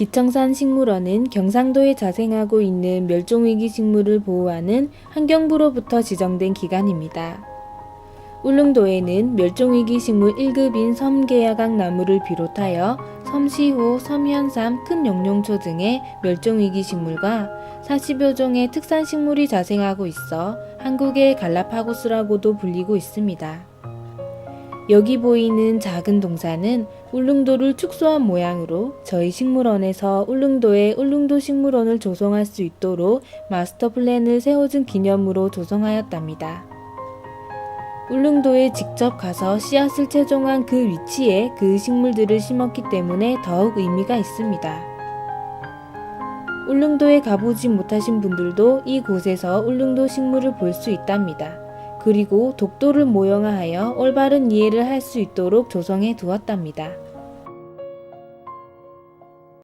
기청산 식물원은 경상도에 자생하고 있는 멸종위기 식물을 보호하는 환경부로부터 지정된 기관입니다. 울릉도에는 멸종위기 식물 1급인 섬계야각 나무를 비롯하여 섬시호, 섬현삼, 큰 용룡초 등의 멸종위기 식물과 40여 종의 특산 식물이 자생하고 있어 한국의 갈라파고스라고도 불리고 있습니다. 여기 보이는 작은 동산은 울릉도를 축소한 모양으로 저희 식물원에서 울릉도에 울릉도 식물원을 조성할 수 있도록 마스터 플랜을 세워준 기념으로 조성하였답니다. 울릉도에 직접 가서 씨앗을 채종한 그 위치에 그 식물들을 심었기 때문에 더욱 의미가 있습니다. 울릉도에 가보지 못하신 분들도 이곳에서 울릉도 식물을 볼 수 있답니다. 그리고 독도를 모형화하여 올바른 이해를 할 수 있도록 조성해 두었답니다.